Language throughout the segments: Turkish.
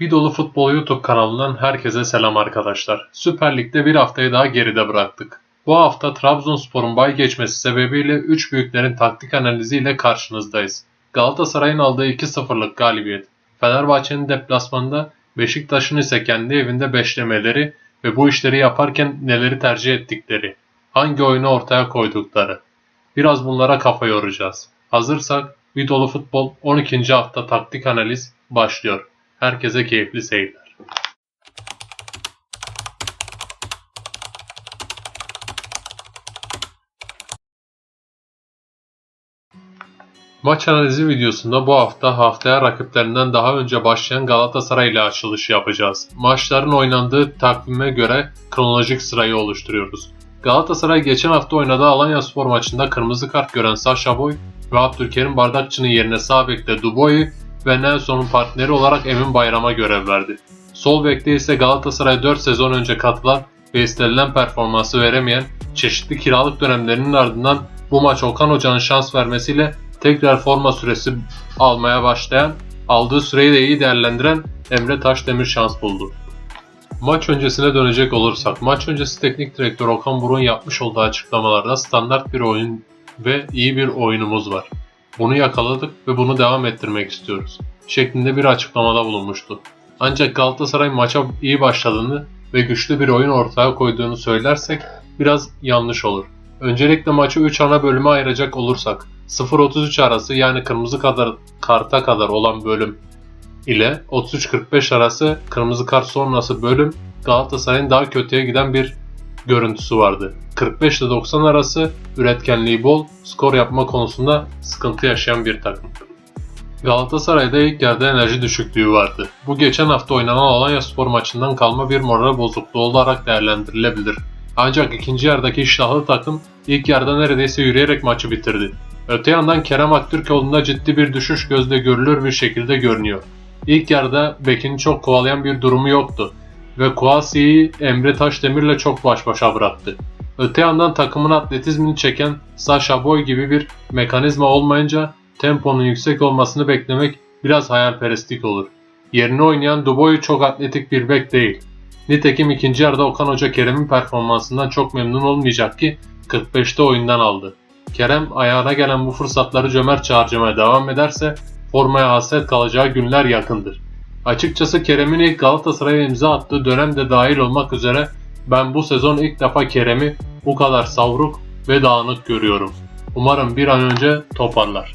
Bir Dolu Futbol YouTube kanalından herkese selam arkadaşlar. Süper Lig'de bir haftayı daha geride bıraktık. Bu hafta Trabzonspor'un bay geçmesi sebebiyle 3 büyüklerin taktik analiziyle karşınızdayız. Galatasaray'ın aldığı 2-0'lık galibiyet, Fenerbahçe'nin deplasmanda, Beşiktaş'ın ise kendi evinde beşlemeleri ve bu işleri yaparken neleri tercih ettikleri, hangi oyunu ortaya koydukları. Biraz bunlara kafa yoracağız. Hazırsak Bir Dolu Futbol 12. hafta taktik analiz başlıyor. Herkese keyifli seyirler. Maç analizi videosunda bu hafta haftaya rakiplerinden daha önce başlayan Galatasaray ile açılış yapacağız. Maçların oynandığı takvime göre kronolojik sırayı oluşturuyoruz. Galatasaray geçen hafta oynadığı Alanya Spor maçında kırmızı kart gören Sasha Boy ve Abdülkerim Bardakçı'nın yerine sağ bekte Duboy'u ve Nelson'un partneri olarak Emin Bayram'a görev verdi. Sol bekte ise Galatasaray 4 sezon önce katılan ve istenilen performansı veremeyen çeşitli kiralık dönemlerinin ardından bu maç Okan Hoca'nın şans vermesiyle tekrar forma süresi almaya başlayan, aldığı süreyi de iyi değerlendiren Emre Taşdemir şans buldu. Maç öncesine dönecek olursak, maç öncesi teknik direktör Okan Buruk'un yapmış olduğu açıklamalarda standart bir oyun ve iyi bir oyunumuz var. Bunu yakaladık ve bunu devam ettirmek istiyoruz. Şeklinde bir açıklamada bulunmuştu. Ancak Galatasaray maça iyi başladığını ve güçlü bir oyun ortaya koyduğunu söylersek biraz yanlış olur. Öncelikle maçı 3 ana bölüme ayıracak olursak 0-33 arası yani kırmızı kadar, karta kadar olan bölüm ile 33-45 arası kırmızı kart sonrası bölüm Galatasaray'ın daha kötüye giden bir görüntüsü vardı. 45 ile 90 arası üretkenliği bol, skor yapma konusunda sıkıntı yaşayan bir takım. Galatasaray'da ilk yarıda enerji düşüklüğü vardı. Bu geçen hafta oynanan Alanya Spor maçından kalma bir moral bozukluğu olarak değerlendirilebilir. Ancak ikinci yarıdaki iştahlı takım ilk yarıda neredeyse yürüyerek maçı bitirdi. Öte yandan Kerem Aktürkoğlu'nda ciddi bir düşüş gözle görülür bir şekilde görünüyor. İlk yarıda Bekin'i çok kovalayan bir durumu yoktu ve Kouassi'yi Emre Taşdemir'le çok baş başa bıraktı. Öte yandan takımın atletizmini çeken Sasha Boy gibi bir mekanizma olmayınca temponun yüksek olmasını beklemek biraz hayalperestlik olur. Yerine oynayan Duboy çok atletik bir bek değil. Nitekim ikinci yarıda Okan Hoca Kerem'in performansından çok memnun olmayacak ki 45'te oyundan aldı. Kerem ayağına gelen bu fırsatları cömertçe harcamaya devam ederse formaya hasret kalacağı günler yakındır. Açıkçası Kerem'in ilk Galatasaray'a imza attığı dönemde dahil olmak üzere ben bu sezon ilk defa Kerem'i bu kadar savruk ve dağınık görüyorum. Umarım bir an önce toparlar.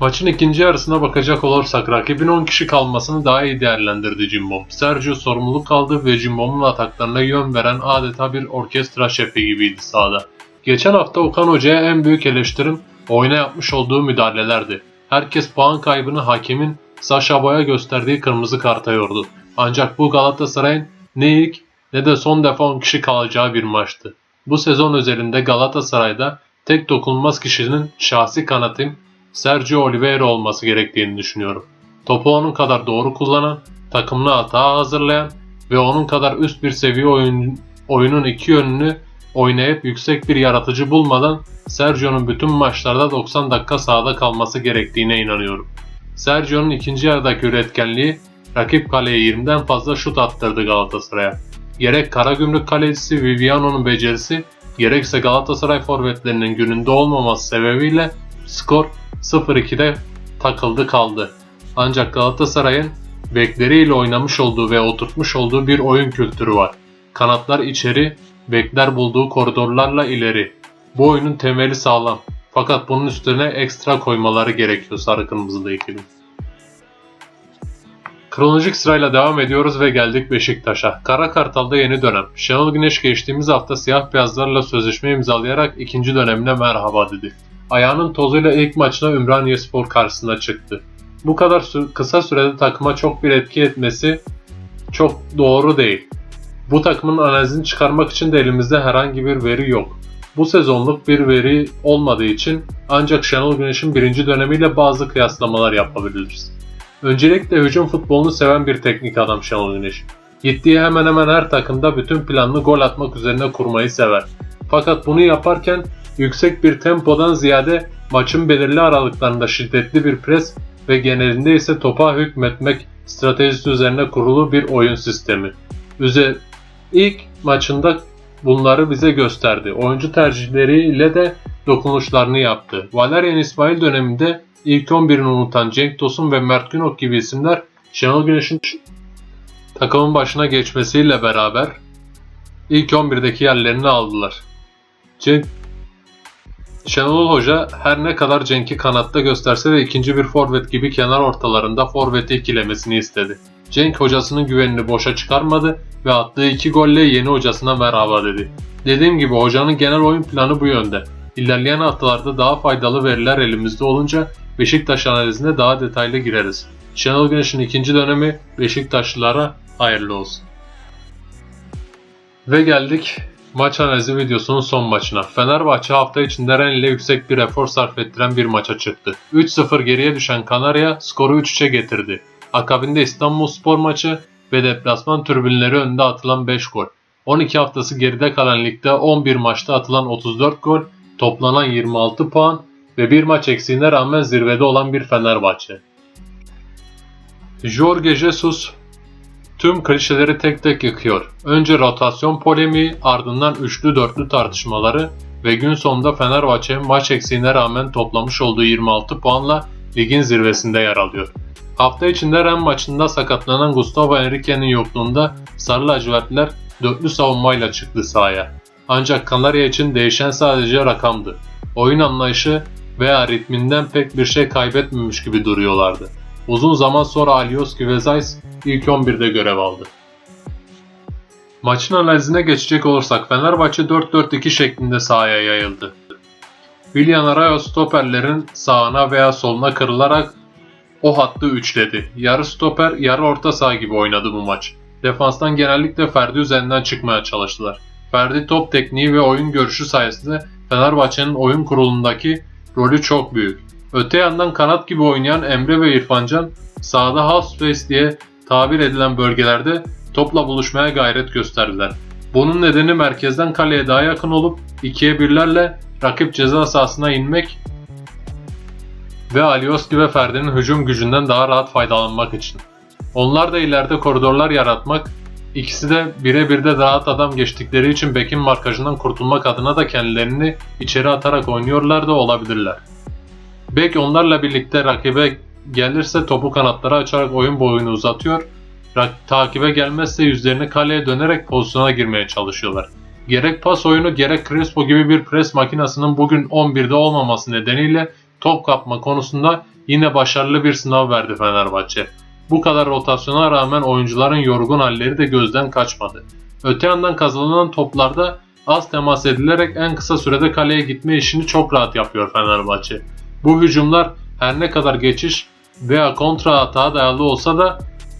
Maçın ikinci yarısına bakacak olursak rakibin 10 kişi kalmasını daha iyi değerlendirdi Cimbom. Sergio sorumluluk aldı ve Cimbom'un ataklarına yön veren adeta bir orkestra şefi gibiydi sahada. Geçen hafta Okan Hoca'ya en büyük eleştirim oyuna yapmış olduğu müdahalelerdi. Herkes puan kaybını hakemin Sasha Boy'a gösterdiği kırmızı karta yordu. Ancak bu Galatasaray'ın ne ilk ne de son defa 10 kişi kalacağı bir maçtı. Bu sezon özelinde Galatasaray'da tek dokunulmaz kişinin şahsi kanatım Sergio Oliveira olması gerektiğini düşünüyorum. Topu onun kadar doğru kullanan, takımına hata hazırlayan ve onun kadar üst bir seviye oyun, oyunun iki yönünü oynayıp yüksek bir yaratıcı bulmadan Sergio'nun bütün maçlarda 90 dakika sahada kalması gerektiğine inanıyorum. Sergio'nun ikinci yarıdaki üretkenliği rakip kaleye 20'den fazla şut attırdı Galatasaray'a. Gerek Karagümrük kalecisi Viviano'nun becerisi gerekse Galatasaray forvetlerinin gününde olmaması sebebiyle skor 0-2'de takıldı kaldı. Ancak Galatasaray'ın bekleriyle oynamış olduğu ve oturtmuş olduğu bir oyun kültürü var. Kanatlar içeri, bekler bulduğu koridorlarla ileri. Bu oyunun temeli sağlam. Fakat bunun üstüne ekstra koymaları gerekiyor sarı kırmızılı ekibin. Kronolojik sırayla devam ediyoruz ve geldik Beşiktaş'a. Kara Kartal'da yeni dönem. Şenol Güneş geçtiğimiz hafta siyah beyazlarla sözleşme imzalayarak ikinci dönemine merhaba dedi. Ayağının tozuyla ilk maçına Ümraniye Spor karşısına çıktı. Bu kadar sü- kısa sürede takıma çok bir etki etmesi çok doğru değil. Bu takımın analizini çıkarmak için de elimizde herhangi bir veri yok. Bu sezonluk bir veri olmadığı için ancak Şenol Güneş'in birinci dönemiyle bazı kıyaslamalar yapabiliriz. Öncelikle hücum futbolunu seven bir teknik adam Şenol Güneş. Gittiği hemen hemen her takımda bütün planını gol atmak üzerine kurmayı sever. Fakat bunu yaparken yüksek bir tempodan ziyade maçın belirli aralıklarında şiddetli bir pres ve genelinde ise topa hükmetmek stratejisi üzerine kurulu bir oyun sistemi. Üze ilk maçında bunları bize gösterdi. Oyuncu tercihleriyle de dokunuşlarını yaptı. Valerian İsmail döneminde ilk 11'ini unutan Cenk Tosun ve Mert Günok gibi isimler Şenol Güneş'in takımın başına geçmesiyle beraber ilk 11'deki yerlerini aldılar. Cenk Şenol Hoca her ne kadar Cenk'i kanatta gösterse de ikinci bir forvet gibi kenar ortalarında forveti ikilemesini istedi. Cenk hocasının güvenini boşa çıkarmadı ve attığı iki golle yeni hocasına merhaba dedi. Dediğim gibi hocanın genel oyun planı bu yönde. İlerleyen haftalarda daha faydalı veriler elimizde olunca Beşiktaş analizine daha detaylı gireriz. Şenol Güneş'in ikinci dönemi Beşiktaşlılara hayırlı olsun. Ve geldik maç analizi videosunun son maçına. Fenerbahçe hafta içinde Ren ile yüksek bir efor sarf ettiren bir maça çıktı. 3-0 geriye düşen Kanarya skoru 3-3'e getirdi. Akabinde İstanbul Spor maçı ve deplasman tribünleri önünde atılan 5 gol. 12 haftası geride kalan ligde 11 maçta atılan 34 gol, toplanan 26 puan ve bir maç eksiğine rağmen zirvede olan bir Fenerbahçe. Jorge Jesus tüm klişeleri tek tek yıkıyor. Önce rotasyon polemiği, ardından üçlü dörtlü tartışmaları ve gün sonunda Fenerbahçe maç eksiğine rağmen toplamış olduğu 26 puanla ligin zirvesinde yer alıyor. Hafta içinde Ren maçında sakatlanan Gustavo Henrique'nin yokluğunda Sarı lacivertler dörtlü savunmayla çıktı sahaya. Ancak Kanarya için değişen sadece rakamdı. Oyun anlayışı veya ritminden pek bir şey kaybetmemiş gibi duruyorlardı. Uzun zaman sonra Alioski ve Zeiss ilk 11'de görev aldı. Maçın analizine geçecek olursak Fenerbahçe 4-4-2 şeklinde sahaya yayıldı. Willian Arayo stoperlerin sağına veya soluna kırılarak o hattı üçledi. Yarı stoper, yarı orta saha gibi oynadı bu maç. Defanstan genellikle Ferdi üzerinden çıkmaya çalıştılar. Ferdi top tekniği ve oyun görüşü sayesinde Fenerbahçe'nin oyun kurulundaki rolü çok büyük. Öte yandan kanat gibi oynayan Emre ve İrfancan sahada half space diye tabir edilen bölgelerde topla buluşmaya gayret gösterdiler. Bunun nedeni merkezden kaleye daha yakın olup ikiye birlerle rakip ceza sahasına inmek ve Alioski ve Ferdi'nin hücum gücünden daha rahat faydalanmak için. Onlar da ileride koridorlar yaratmak, ikisi de birebir de rahat adam geçtikleri için Bekin markajından kurtulmak adına da kendilerini içeri atarak oynuyorlar da olabilirler. Bek onlarla birlikte rakibe gelirse topu kanatlara açarak oyun boyunu uzatıyor, takibe gelmezse yüzlerini kaleye dönerek pozisyona girmeye çalışıyorlar. Gerek pas oyunu gerek Crespo gibi bir pres makinasının bugün 11'de olmaması nedeniyle top kapma konusunda yine başarılı bir sınav verdi Fenerbahçe. Bu kadar rotasyona rağmen oyuncuların yorgun halleri de gözden kaçmadı. Öte yandan kazanılan toplarda az temas edilerek en kısa sürede kaleye gitme işini çok rahat yapıyor Fenerbahçe. Bu hücumlar her ne kadar geçiş veya kontra hata dayalı olsa da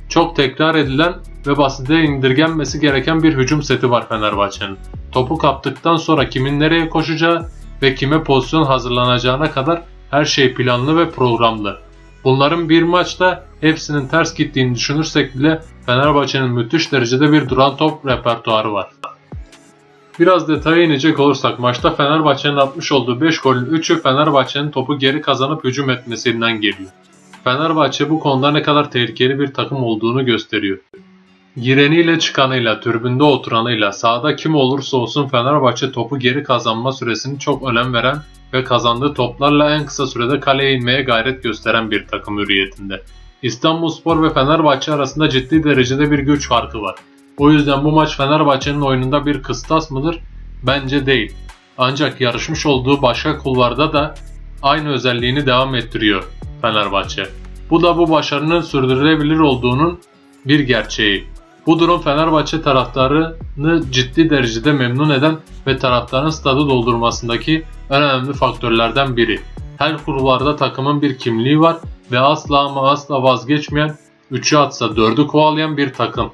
çok tekrar edilen ve basite indirgenmesi gereken bir hücum seti var Fenerbahçe'nin. Topu kaptıktan sonra kimin nereye koşacağı ve kime pozisyon hazırlanacağına kadar her şey planlı ve programlı. Bunların bir maçta hepsinin ters gittiğini düşünürsek bile Fenerbahçe'nin müthiş derecede bir duran top repertuarı var. Biraz detaya inecek olursak maçta Fenerbahçe'nin atmış olduğu 5 golün 3'ü Fenerbahçe'nin topu geri kazanıp hücum etmesinden geliyor. Fenerbahçe bu konuda ne kadar tehlikeli bir takım olduğunu gösteriyor. Gireniyle çıkanıyla, türbünde oturanıyla, sahada kim olursa olsun Fenerbahçe topu geri kazanma süresini çok önem veren ve kazandığı toplarla en kısa sürede kaleye inmeye gayret gösteren bir takım hürriyetinde. İstanbulspor ve Fenerbahçe arasında ciddi derecede bir güç farkı var. O yüzden bu maç Fenerbahçe'nin oyununda bir kıstas mıdır? Bence değil. Ancak yarışmış olduğu başka kulvarda da aynı özelliğini devam ettiriyor Fenerbahçe. Bu da bu başarının sürdürülebilir olduğunun bir gerçeği. Bu durum Fenerbahçe taraftarını ciddi derecede memnun eden ve taraftarın stadı doldurmasındaki en önemli faktörlerden biri. Her kulvarda takımın bir kimliği var ve asla ama asla vazgeçmeyen, 3'ü atsa 4'ü kovalayan bir takım.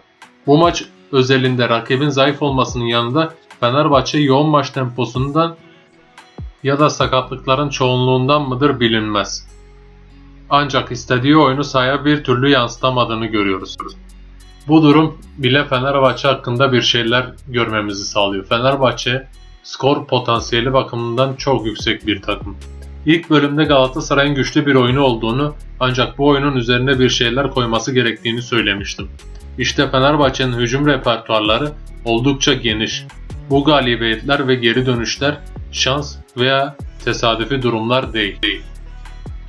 Bu maç özelinde rakibin zayıf olmasının yanında Fenerbahçe yoğun maç temposundan ya da sakatlıkların çoğunluğundan mıdır bilinmez. Ancak istediği oyunu sahaya bir türlü yansıtamadığını görüyoruz. Bu durum bile Fenerbahçe hakkında bir şeyler görmemizi sağlıyor. Fenerbahçe skor potansiyeli bakımından çok yüksek bir takım. İlk bölümde Galatasaray'ın güçlü bir oyunu olduğunu ancak bu oyunun üzerine bir şeyler koyması gerektiğini söylemiştim. İşte Fenerbahçe'nin hücum repertuarları oldukça geniş. Bu galibiyetler ve geri dönüşler şans veya tesadüfi durumlar değil. değil.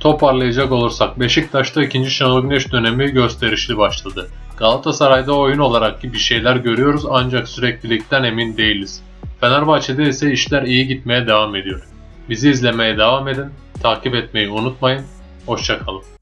Toparlayacak olursak Beşiktaş'ta 2. Şenol Güneş dönemi gösterişli başladı. Galatasaray'da oyun olarak bir şeyler görüyoruz ancak süreklilikten emin değiliz. Fenerbahçe'de ise işler iyi gitmeye devam ediyor. Bizi izlemeye devam edin, takip etmeyi unutmayın, hoşçakalın.